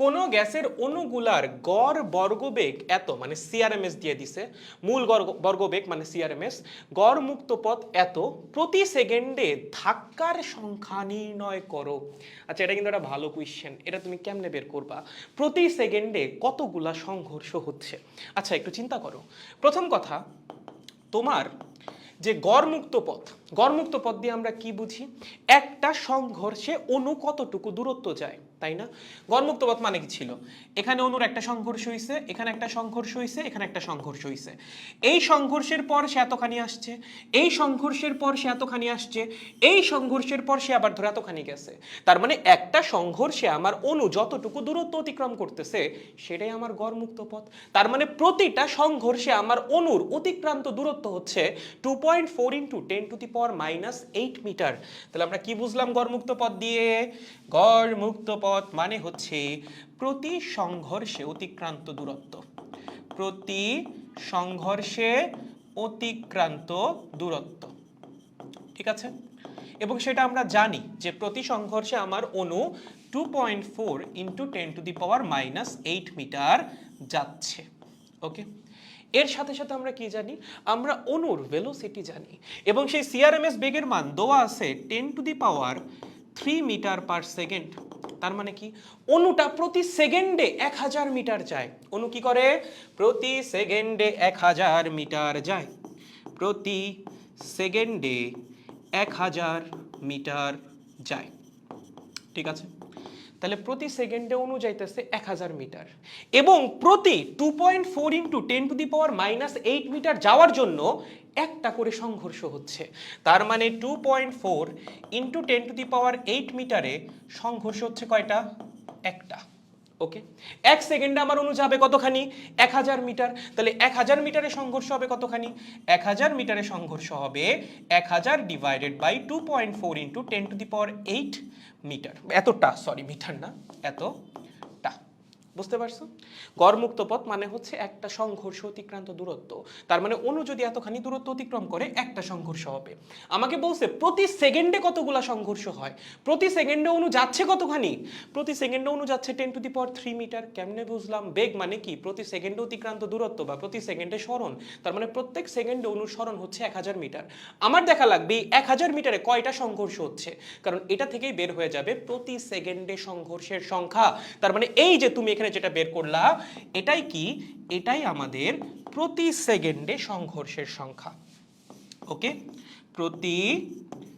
কোনো গ্যাসের অণুগুলার গড় বর্গবেগ এত মানে সিআরএমএস দিয়ে দিছে, মূল বর্গবেগ মানে সিআরএমএস গড় মুক্ত পথ এত, প্রতি সেকেন্ডে ধাক্কার সংখ্যা নির্ণয় করো। আচ্ছা এটা কিন্তু একটা ভালো কোয়েশ্চেন এটা তুমি কেমনে বের করবা? প্রতি সেকেন্ডে কতগুলা সংঘর্ষ হচ্ছে? আচ্ছা একটু চিন্তা করো। প্রথম কথা, তোমার যে গড় মুক্ত পথ গড়মুক্ত পথ দিয়ে আমরা কি বুঝি? একটা সংঘর্ষে অণু কতটুকু দূরত্ব যায়, তাই না? গড়মুক্ত পথ মানে কি ছিল? এখানে অনুর একটা সংঘর্ষ হইছে, এখানে একটা সংঘর্ষ হইছে, এখানে একটা সংঘর্ষ হইছে। এই সংঘর্ষের পর সে এতখানি আসছে, এই সংঘর্ষের পর সে এতখানি আসছে, এই সংঘর্ষের পর সে আবার ধরে এতখানি গেছে। তার মানে একটা সংঘর্ষে আমার অণু যতটুকু দূরত্ব অতিক্রম করতেছে, সেটাই আমার গড়মুক্ত পথ। তার মানে প্রতিটা সংঘর্ষে আমার অনুর অতিক্রান্ত দূরত্ব হচ্ছে two point four into ten to the power minus eight metre তাহলে আমরা কি বুঝলাম গড়মুক্ত পথ দিয়ে? গড়মুক্ত পথ মানে হচ্ছে প্রতি সংঘর্ষে অতিক্রান্ত দূরত্ব। প্রতি সংঘর্ষে অতিক্রান্ত দূরত্ব। ঠিক আছে? এবং সেটা আমরা জানি যে প্রতি সংঘর্ষে আমার অণু two point four into ten to the power minus eight metre যাচ্ছে। ওকে এর সাথে সাথে আমরা কি জানি? আমরা অণুর ভেলোসিটি জানি। এবং সেই সিআরএমএস বেগের মান দেওয়া আছে ten to the power three metre per second তার মানে কি? অণুটা প্রতি সেকেন্ডে এক হাজার মিটার যায়। অণু কি করে? প্রতি সেকেন্ডে এক হাজার মিটার যায়। প্রতি সেকেন্ডে এক হাজার মিটার যায়। ঠিক আছে? তাহলে প্রতি সেকেন্ডে অনুযায়ীতেছে এক হাজার মিটার। এবং প্রতি two point four into ten to the power minus eight metre যাওয়ার জন্য একটা করে সংঘর্ষ হচ্ছে। তার মানে two point four into ten to the power eight মিটারে সংঘর্ষ হচ্ছে কয়টা? একটা। ওকে এক সেকেন্ডে আমার অণু যাবে কতখানি? এক হাজার মিটার। তাহলে এক হাজার মিটারে সংঘর্ষ হবে কতখানি? এক হাজার মিটারে সংঘর্ষ হবে এক হাজার divided by two point four into ten to the power eight metre এতটা সরি মিটার না এতটা বুঝতে পারছ? গড়মুক্ত পথ মানে হচ্ছে একটা সংঘর্ষ অতিক্রান্ত দূরত্ব। তার মানে অণু যদি এতখানি দূরত্ব অতিক্রম করে, একটা সংঘর্ষ হবে। আমাকে বলছে, প্রতি সেকেন্ডে কতগুলা সংঘর্ষ হয়? প্রতি সেকেন্ডে অণু যাচ্ছে কতখানি? প্রতি সেকেন্ডে অণু যাচ্ছে ten to the power three metre কেমনে বুঝলাম? বেগ মানে কি? প্রতি সেকেন্ডে অতিক্রান্ত দূরত্ব বা প্রতি সেকেন্ডে স্মরণ। তার মানে প্রত্যেক সেকেন্ডে অনুসরণ হচ্ছে এক হাজার মিটার আমার দেখা লাগবে, এক হাজার মিটারে কয়টা সংঘর্ষ হচ্ছে? কারণ এটা থেকেই বের হয়ে যাবে প্রতি সেকেন্ডে সংঘর্ষের সংখ্যা। তার মানে এই যে তুমি এখানে যেটা বের করলাম, এটাই কি? এটাই আমাদের প্রতি সেকেন্ডে সংঘর্ষের সংখ্যা। ওকে? প্রতি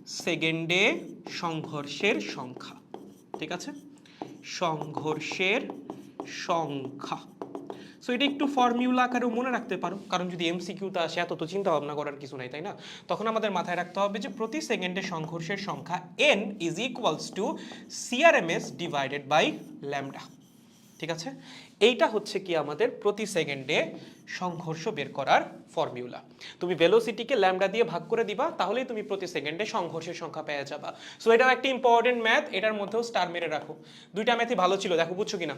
সেকেন্ডে সংঘর্ষের সংখ্যা। ঠিক আছে? সংঘর্ষের সংখ্যা। সো এটা একটু ফর্মিউলা আকারেও মনে রাখতে পারো। কারণ যদি এমসিকিউতে আসে, এত তো চিন্তা ভাবনা করার কিছু নাই, তাই না? তখন আমাদের মাথায় রাখতে হবে যে, প্রতি সেকেন্ডে সংঘর্ষের সংখ্যা N is equals to CRMS divided by lambda ঠিক আছে? এইটা হচ্ছে কি আমাদের প্রতি সেকেন্ডে সংঘর্ষ বের করার ফর্মিউলা তুমি ভেলোসিটিকে ল্যামডা দিয়ে ভাগ করে দিবা, তাহলেই তুমি প্রতি সেকেন্ডে সংঘর্ষের সংখ্যা পেয়ে যাবা। সো এটাও একটা ইম্পর্টেন্ট ম্যাথ এটার মধ্যেও স্টার মেরে রাখো। দুইটা ম্যাথই ভালো ছিল, দেখো বুঝছ কিনা?